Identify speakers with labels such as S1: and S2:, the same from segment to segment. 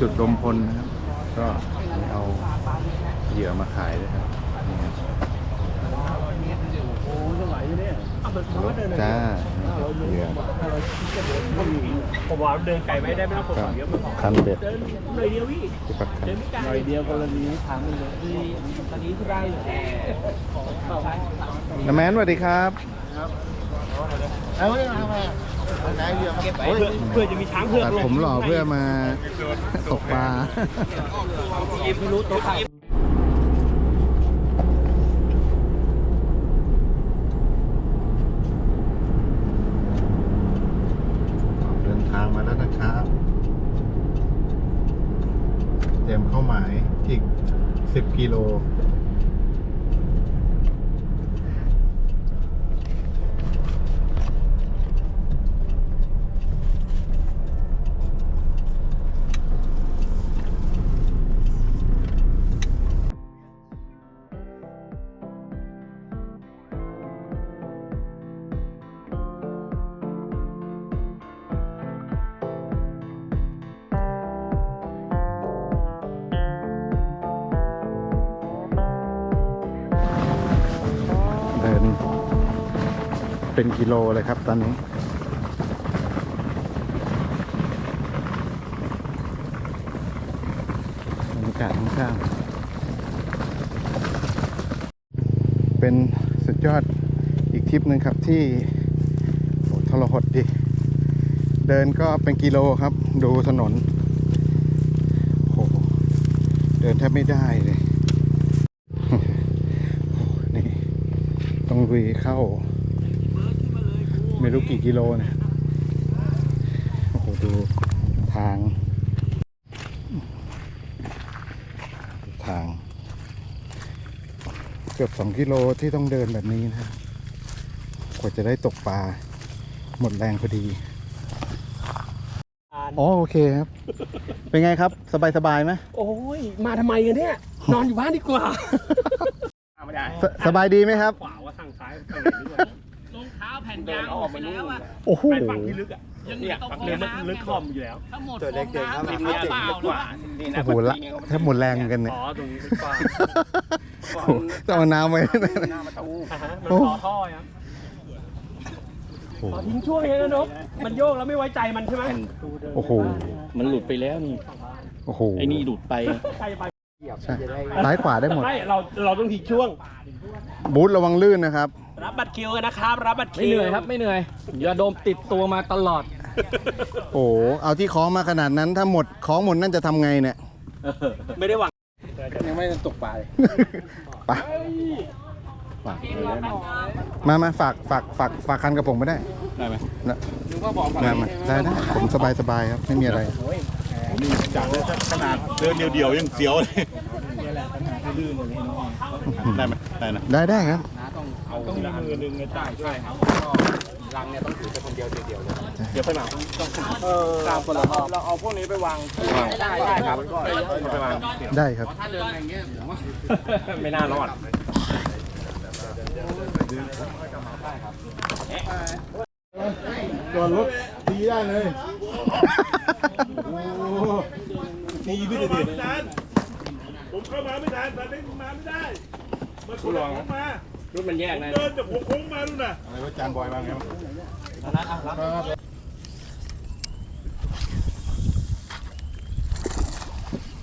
S1: จุ
S2: ดลมพลนะครับ ก็เอาเหยื่อมาขายด้วยครับนี่ครับจ้าเหยื่อ
S1: ผมว่าเดินไกลไม่ได้ไม่ต้องปวด
S2: ก็
S1: หัวเยอะมัน
S2: คันเด็ด
S1: เดินหน่อยเดียวพี่
S2: ที่ปัก
S1: เดินไม่ไกลหน่อยเดียวกรณีทางมันเลยคือตอนนี้ที่ได้อยู่ใช่
S2: น้าแมนสวัสดีครับ
S3: เอาไว้ทำไมไหนเรือ
S1: เก็บไว้ เพื่อเพื่อจะมีช้างเผือก
S2: ตัด
S1: ลง
S2: ผมหล่อเพื่อมาตกปลา
S1: ยิบไม่รู้ตัวใคร
S2: เดินทางมาแล้วนะครับ เตรียมเข้าหมายอีก 10 กิโล เป็นกิโลเลยครับตอนนี้ บรรยากาศข้างๆเป็นสุดยอดอีกทริปหนึ่งครับที่ทรหดดิเดินก็เป็นกิโลครับ ดูถนนโหเดินแทบไม่ได้เลย นี่ ต้องลุยเข้า ไม่รู้กี่กิโลเนี่ยโอ้โหดูทาง ทาง เกือบสองกิโลที่ต้องเดินแบบนี้นะครับกว่าจะได้ตกปลา หมดแรงพอดี อ๋อโอเคครับ เป็นไงครับสบายสบายๆไหม
S1: โอ้ย มาทำไมกันเนี่ย นอนอยู่บ้านดีกว่าไม่ได้
S2: สสบายดีไหมครับ
S1: รองเท้าแผ่นยางออกไปแล้วอะ
S2: โอ้โห
S1: ไปฝั่งที่ลึกอะเนี่ยฝั่งเรือมันลึกคอมอยู่แล้ว
S3: ตัวเล็กเด็กครับมันเจ๋งกว่านี่นะ
S2: โอ้โหละแทบหมดแรงเหมือนกันเนี่ย
S1: อ๋อตรงนี้ลึกกว่า
S2: โอ้โหต้องเอาน้ำไว้
S3: หน้าประตู
S1: อ่าฮะมันต่อท่อยัง
S2: โอ้โห
S1: อ๋อทิ้งช่วงยังนะนกมันโยกแล้วไม่ไว้ใจมันใช่ไหม
S2: โอ้โห
S4: มันหลุดไปแล้วนี่
S2: โอ้โห
S4: ไอ้นี่หลุดไป
S1: ใกล้ไป
S2: ใช่ซ้ายขวาได้หมด
S1: ไม่เราเราต้องทิ้งช่วง
S2: บูธระวังลื่นนะครับ
S1: รับบัตรคิวกันนะครับ รับบัตร
S4: ไม่
S1: คิว
S4: เหนื่อยครับไม่เหนื่อยยาดมติดตัวมาตลอด
S2: โอ้โหเอาที่คล้องมาขนาดนั้นถ้าหมดคล้องหมดนั่นจะทำไงเนี่ย
S1: ไม่ได้หวัง
S3: ยังไม่ตกปลาเลย
S2: ไปฝากมามาฝากฝากฝากฝากคันกับผมไม่ได้
S4: ได้ไหม
S2: นะมามาได้ได้ผมสบายสบายครับ ไม่มีอะไร
S5: จากขนาดเดินเดียวๆยังเสียวเลย ได้ไหมได้นะ
S2: ได้ได้ครับ
S1: ต้องมีมือหนึ่งในจ่ายใช่ครับลังเนี่ยต้องถือไปคนเดียวเดียวเลยเดี๋ยวไปหมาต้องเออตามคนละรอบเราเอาพวกนี้ไปวางได้ได้ครับไปวาง
S2: ได้ครับ
S1: ไม่น่ารอด
S5: จอดรถตีได้เลยตีพี่เด็ด
S6: ผมเข้ามาไม่ทันตอนนี้มาไม่ได้มันคนละผมมา
S1: รุ่นมันแยกนะ
S6: เดินจากหัวโค้งมาดูนน่ะ
S5: อะไรว่าจานบอยบ้างครับ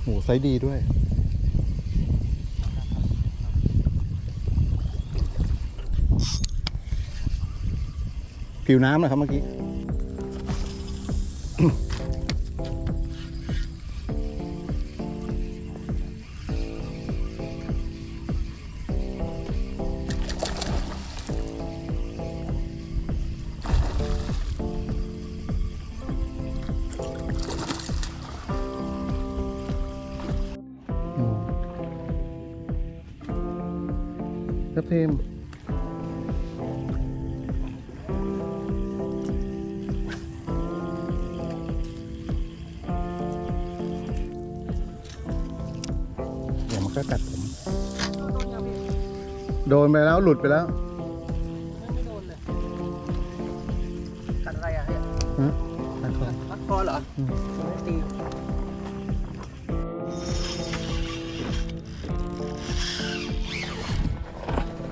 S2: โหไซส์ดีด้วย ผิวน้ำนะครับเมื่อกี้ ครับเทมก็กัดผม โดนไปแล้วหลุดไปแล้ว
S3: กัดอะไรอะเนี่ย
S2: ฮะกัดคอ
S3: รัดคอเหรอ
S2: อืม
S3: ไม่ตี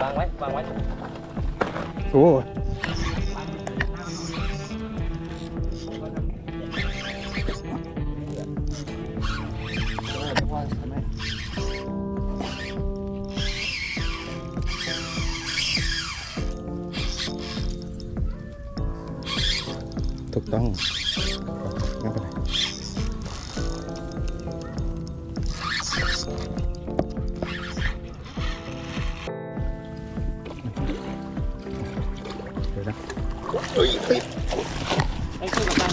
S4: วางไว้วางไว้
S2: โอ้ถูกต้อง
S4: ไอ้ขึ้นกับตัน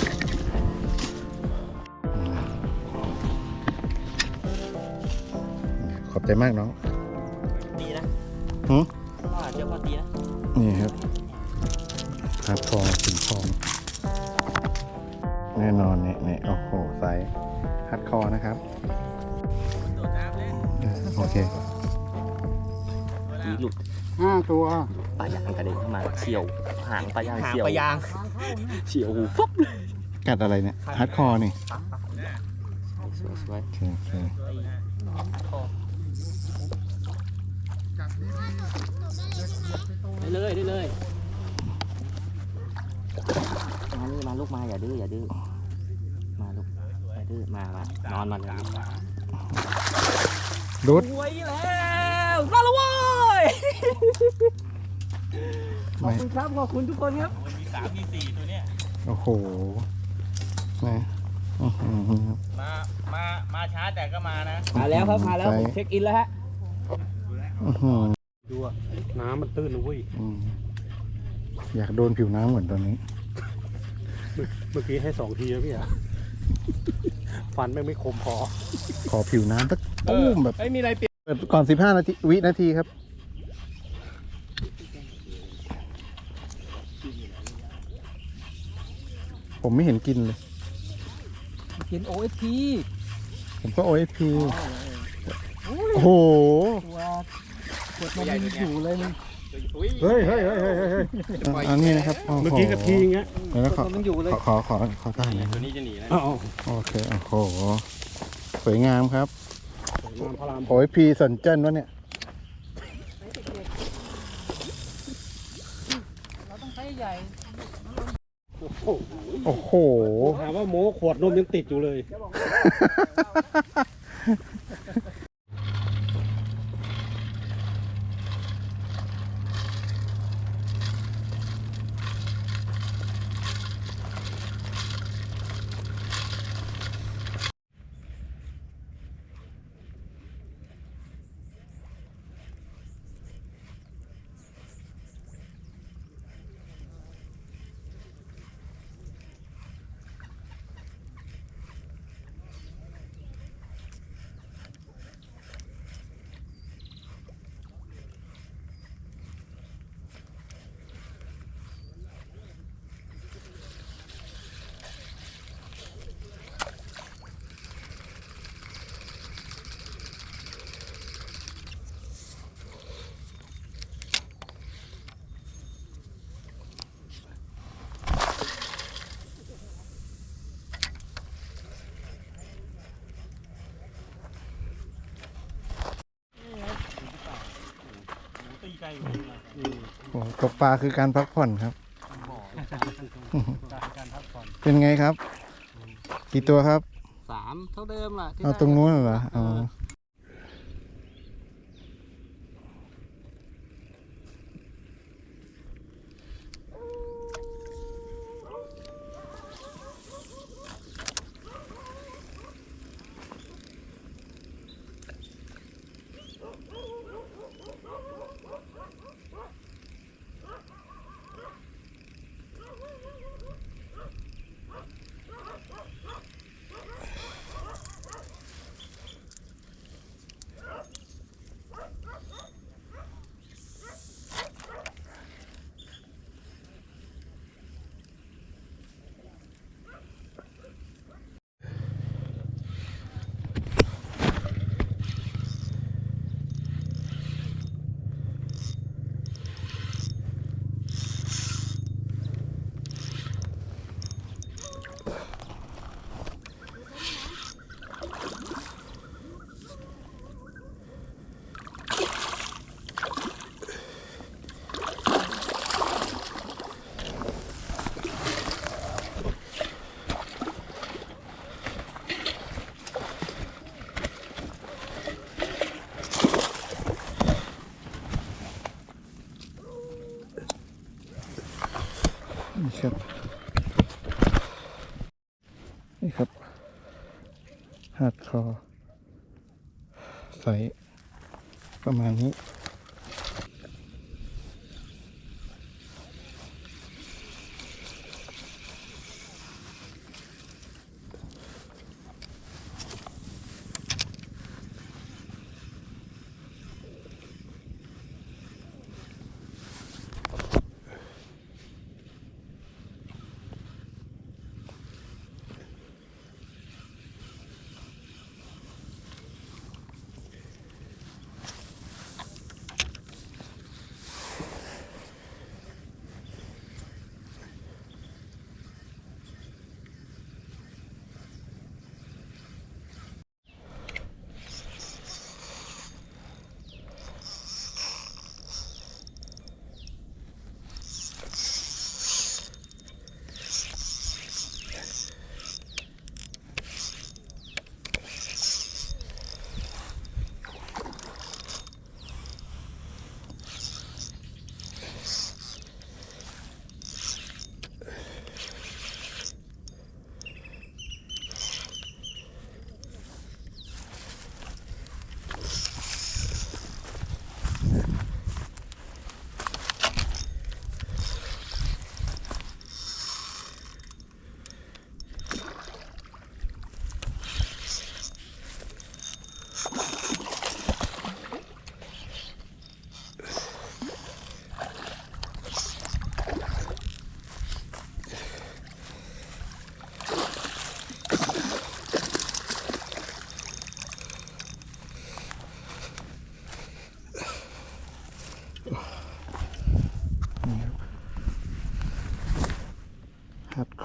S2: ขอบใจมากน้อง
S4: ดีนะ
S2: หืม
S4: ว่าเจ้าพอดีนะ
S2: นี่ครับหาทองสิงทอง แน่นอนเนี่ยเนี่ยโอ้โหไซส์ฮัดคอร์นะครับอ่าโอเค
S4: มีหลุด
S2: ห้าตัว
S4: ปลายางกระเด็นเข้ามาเฉียว หางปลายาง
S3: หาง
S4: เฉียว
S3: ปลายาง
S4: เฉียวหูฟุ๊บเลย
S2: กัดอะไรเนี่ยฮัดคอร์นี่
S4: สวย
S2: โอเคโอเค
S4: ๆได้เลยได้เลยมานี่มาลูกมาอย่าดื้ออย่าดื้อมาลูกอย่าดื้อมามานอนมาเลย
S2: รุด
S4: สวยแล้วรอดแล้วเว้ย ขอบ
S2: ไม่
S4: คุณครับ ขอบคุณทุกคนครับ
S2: โอ้โหนะอื้อหือ
S3: มา มา มาช้าแต่ก็มานะ
S4: มาแล้วครับ มาแล้ว
S2: ไซ
S4: ผม
S2: ส์
S4: เช็คอินแล้วฮะ
S2: อื้อหือ
S6: ดูอะน้ำมันตื้นนะเว้ย
S2: อืมอยากโดนผิวน้ำเหมือนตอนนี้
S6: เมื่อกี้ให้สองทีแล้วพี่อะฟันแม่งไม่คมพอ
S2: ขอผิวน้ำสักตุ้มแบบ
S6: ไม่มีอะไรเปลี่ยน
S2: เปิดก่อน 15 นาที วินาทีครับ ผมไม่เห็นกินเลย
S4: กินโอเอที
S2: ผมก็ OSP โอ้โห
S4: กดมาดีอยู่เลยมึง
S6: เฮ้ยเฮ้ยเฮ้ยเฮ้ยเฮ้ย
S2: อันอันนี้นะครับโโห
S6: เมื่อกี้กับทีอย่างเงี้ย
S2: เดี๋ยวนะขอ
S4: มันอยู่เลย
S2: ขอขอขอขอตั้งนะ
S1: ตัวนี้จะหนีแล้ว
S6: อ้าว
S2: โอเคโอ้โหสวยงามครับ
S6: น้ำพระราม
S2: OSP สนเจิ้นวะเนี่ย โอ้โห
S6: ถามว่าโม้ขวดนมยังติดอยู่เลย
S2: โอ้โหตกปลาคือการพักผ่อนครับเป็นไงครับ กี่ตัวครับ
S4: สามเท่าเดิมล่ะที่
S2: เอา
S4: ได้
S2: ตรงนู้นเหรออ๋อ นี่ครับฮาร์ดคอร์ใสประมาณนี้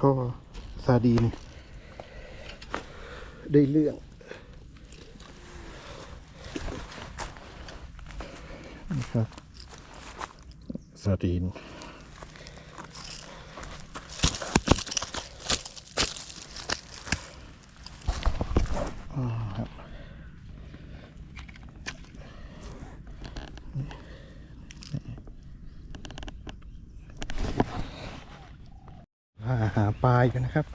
S2: ฮัดคอซาดีนได้เรื่องนะครับซาดีน อ่าครับอ่า หาปลาอยู่นะครับ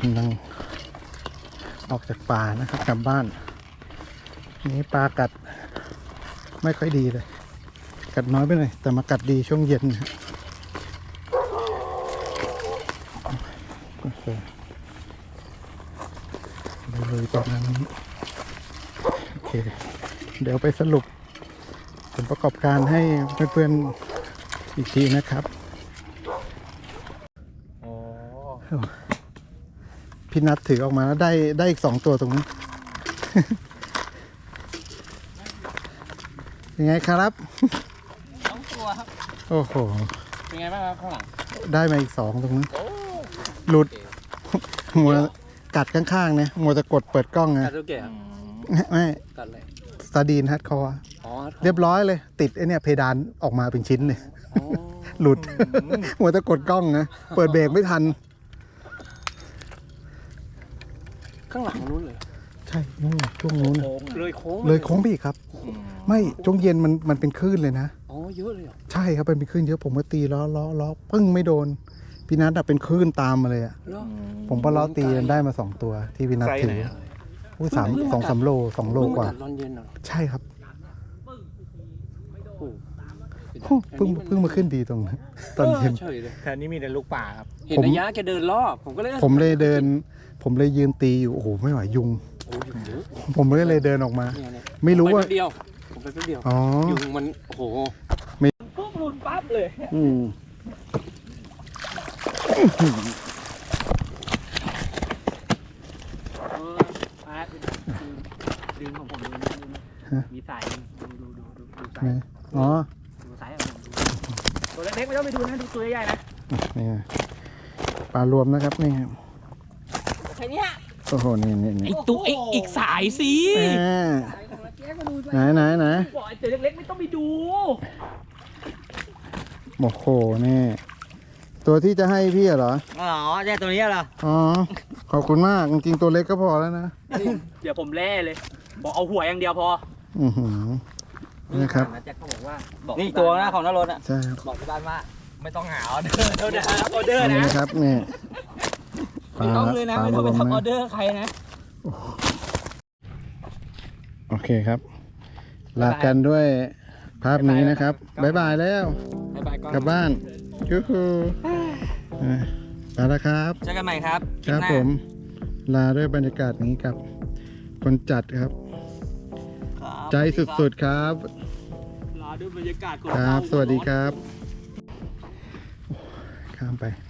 S2: กำลังออกจากป่านะครับกลับบ้าน นี่ปลากัดไม่ค่อยดีเลย กัดน้อยไปหน่อยแต่มากัดดีช่วงเย็นนะโอเคเลยประมาณนี้โอเค เดี๋ยวไปสรุปผลประกอบการให้เพื่อนๆอีกทีนะครับ
S1: อ๋อ
S2: พี่นัทถือออกมาแล้วได้ได้อีกสองตัวตรงนี้นยังไงครับ
S1: สองตัวครับ
S2: โอ้โห
S1: เป็นไงบ้างครับข้างหลัง
S2: ได้มาอีกสองตรงนี้นหลุดมัวกัดข้างๆเนี่ยมัวจะกดเปิดกล้องไง
S6: กัดตัวแก่
S2: ไม่
S6: กัดเลย
S2: สตาดีนฮัดคอร์
S6: อ๋อ
S2: เรียบร้อยเลย ติดไอเนี่ยเพดานออกมาเป็นชิ้นเลยหลุดมัวจะกดกล้องนะ เปิดเบรกไม่ทัน
S6: ข้างหลังนู้นเลย
S2: ใช่นู่นช่วงนู้นน่ะ
S6: โค้งเลยโค้ง
S2: เลยโค้งไปอีกครับ ไม่ช่วงเย็นมันมันเป็นคลื่นเลยนะ
S6: อ๋อ
S1: เยอะเลยเหรอ
S2: ใช่ครับเป็นคลื่นเยอะผมก็ตีล้อล้อล้อปึ้งไม่โดน พี่นัทอะเป็นคลื่นตามมาเลยอะ
S1: เหรอ
S2: ผมก็ล้อตีได้มาสองตัวที่พี่นัทถืออุ้ยสามสองสามโลสองโลกว่า
S1: เพิ่งมตัดตอนเย็นเหรอ
S2: ใช่ครับ
S1: โอ้
S2: โอ้เพิ่งเพิ่งมาขึ้นดีตรงนั้นตอนเย็น
S1: เฉยเลย
S6: แถวนี้มีแต่ลูกป่าครับ
S1: เห็น
S2: ผม
S1: ระยะแกเดินรอบ ผมก็เลย
S2: ผมเลยเดิน ผมเลยยืนตีอยู่ โอ้โห ไม่ไหวยุง
S1: โอ้ยยุงเยอะ
S2: ผมก็เลยเดินออกมา
S1: เนี่ยเนี่ย
S2: ไม่รู้ว่า
S1: ผมไปแป๊บเดียวผมไปแป๊บเดียว
S2: อ๋อ
S1: ยุงมันโอ้โห
S2: ไม่
S1: ปุ๊บหลุดปั๊บเลย
S2: อืม
S4: เอออะดึงของผมดูนะดูนะมีสายดูดูดูดูดูสาย
S2: ไหนอ๋อ
S4: ดูสายของผมดูตัวเล็กๆไม่ต้องไปดูนะดูตัวใหญ่ๆนะ
S2: นี่ไงปลารวมนะครับนี่ครับ
S4: แค่เนี้ย
S2: โอ้โห นี่นี่
S4: ไอ
S2: นี่
S4: ตัวไออีกสายสิ
S2: อ่าไหนไหนไหน
S4: บอกไอตัวเล็กๆไม่ต้องไปดู
S2: โอ้โห นี่ ตัวที่จะให้พี่เหรอ
S4: อ๋อใช่ตัวนี้เหรอ
S2: อ๋อ ขอบคุณมากจริงๆตัวเล็กก็พอแล้วนะ
S4: เดี๋ยวผมแล่เลย บอกเอาหัวอย่างเดียวพอ
S2: อือหือนี่ครับ
S4: แจ็คเขาบอกว่านี่ตัวนะของนรถอะ
S2: ใช่ครับ
S4: บอกที่บ้านว่าไม่ต้องหาออเดอร์เท่านั้นออเดอร์
S2: นี่
S4: นะ
S2: นะครับนี่ปลา
S4: ไม่ต้องเลยนะ
S2: ปลา
S4: ไม่ต้อง
S2: ร
S4: ไป
S2: วม
S4: ทำออ
S2: นะ
S4: เดอร์ใครนะ
S2: โอเคครับ ลากันด้วยภาพนี้นะครับ บ๊ายบายแล้ว
S4: บ๊ายบายก่อน
S2: กลับบ้านยูฮูอะไปแล้วครับ
S4: เจอกันใหม่ครับ
S2: ครับผม ลาด้วยบรรยากาศนี้กับ คนจัดครับ ใจสุดๆครับ
S4: รอดูบรรยากาศ
S2: ครับ สวัสดีครับ ข้ามไป